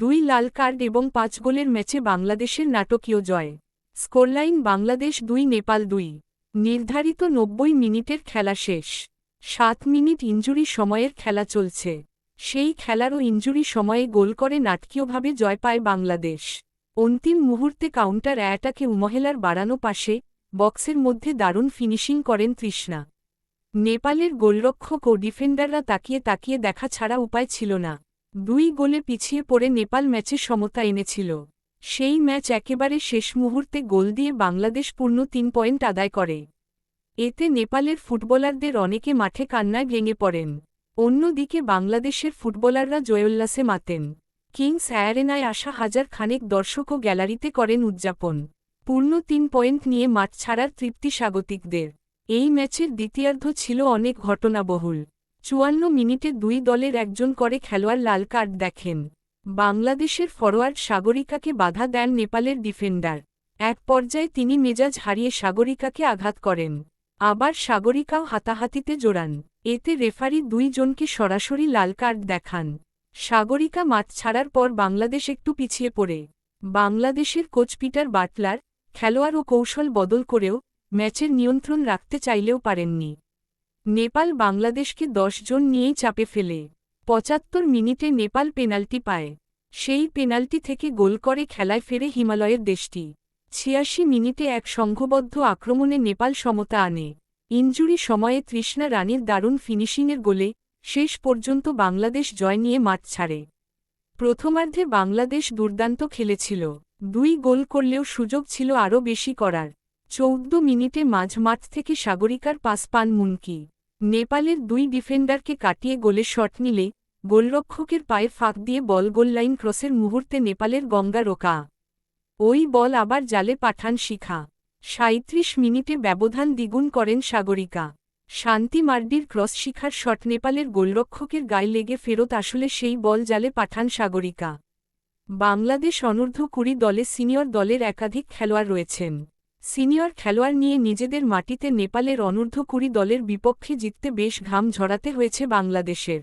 দুই লাল কার্ড এবং পাঁচ গোলের ম্যাচে বাংলাদেশের নাটকীয় জয়। স্কোরলাইন বাংলাদেশ দুই, নেপাল দুই। নির্ধারিত নব্বই মিনিটের খেলা শেষ। সাত মিনিট ইঞ্জুরি সময়ের খেলা চলছে। সেই খেলারও ইঞ্জুরি সময়ে গোল করে নাটকীয়ভাবে জয় পায় বাংলাদেশ। অন্তিম মুহূর্তে কাউন্টার অ্যাটাকে উমহেলার বাড়ানো পাশে বক্সের মধ্যে দারুণ ফিনিশিং করেন তৃষ্ণা। নেপালের গোলরক্ষক ও ডিফেন্ডাররা তাকিয়ে তাকিয়ে দেখা ছাড়া উপায় ছিল না। দুই গোলে পিছিয়ে পড়ে নেপাল ম্যাচে সমতা এনেছিল। সেই ম্যাচ একেবারে শেষ মুহূর্তে গোল দিয়ে বাংলাদেশ পূর্ণ তিন পয়েন্ট আদায় করে। এতে নেপালের ফুটবলারদের অনেকে মাঠে কান্নায় ভেঙে পড়েন। অন্যদিকে বাংলাদেশের ফুটবলাররা জয়োল্লাসে মাতেন। কিংস অ্যারেনায় আসা হাজার খানেক দর্শক ও গ্যালারিতে করেন উদযাপন। পূর্ণ তিন পয়েন্ট নিয়ে মাঠ ছাড়ার তৃপ্তি স্বাগতিকদের। এই ম্যাচের দ্বিতীয়ার্ধ ছিল অনেক ঘটনাবহুল। চুয়ান্ন মিনিটে দুই দলের একজন করে খেলোয়াড় লাল কার্ড দেখেন। বাংলাদেশের ফরোয়ার্ড সাগরিকাকে বাধা দেন নেপালের ডিফেন্ডার। এক পর্যায়ে তিনি মেজাজ হারিয়ে সাগরিকাকে আঘাত করেন। আবার সাগরিকাও হাতাহাতিতে জোড়ান এতে রেফারি দুইজনকে সরাসরি লাল কার্ড দেখান। সাগরিকা মাঠ ছাড়ার পর বাংলাদেশ একটু পিছিয়ে পড়ে। বাংলাদেশের কোচ পিটার বাটলার খেলোয়াড় ও কৌশল বদল করেও ম্যাচের নিয়ন্ত্রণ রাখতে চাইলেও পারেননি। নেপাল বাংলাদেশকে দশ জন নিয়েই চাপে ফেলে। পঁচাত্তর মিনিটে নেপাল পেনাল্টি পায়। সেই পেনাল্টি থেকে গোল করে খেলায় ফেরে হিমালয়ের দেশটি। ছিয়াশি মিনিটে এক সংঘবদ্ধ আক্রমণে নেপাল সমতা আনে। ইঞ্জুরি সময়ে তৃষ্ণা রানীর দারুণ ফিনিশিংয়ের গোলে শেষ পর্যন্ত বাংলাদেশ জয় নিয়ে মাঠ ছাড়ে। প্রথমার্ধে বাংলাদেশ দুর্দান্ত খেলেছিল। দুই গোল করলেও সুযোগ ছিল আরও বেশি করার। চৌদ্দ মিনিটে মাঝ মাঠ থেকে সাগরিকার পাস পান মুনকি। নেপালের দুই ডিফেন্ডারকে কাটিয়ে গোলে শট নিলে গোলরক্ষকের পায়ে ফাঁক দিয়ে বল গোললাইন ক্রসের মুহূর্তে নেপালের গঙ্গা রোকা। ওই বল আবার জালে পাঠান শিখা। সাঁত্রিশ মিনিটে ব্যবধান দ্বিগুণ করেন সাগরিকা। শান্তি মার্ডির ক্রস শিখার শট নেপালের গোলরক্ষকের গায়ে লেগে ফেরত আসলে সেই বল জালে পাঠান সাগরিকা। বাংলাদেশ অনূর্ধ্ব কুড়ি দলে সিনিয়র দলের একাধিক খেলোয়াড় রয়েছেন। সিনিয়র খেলোয়াড় নিয়ে নিজেদের মাটিতে নেপালের অনূর্ধ্ব কুড়ি দলের বিপক্ষে জিততে বেশ ঘাম ঝরাতে হয়েছে বাংলাদেশের।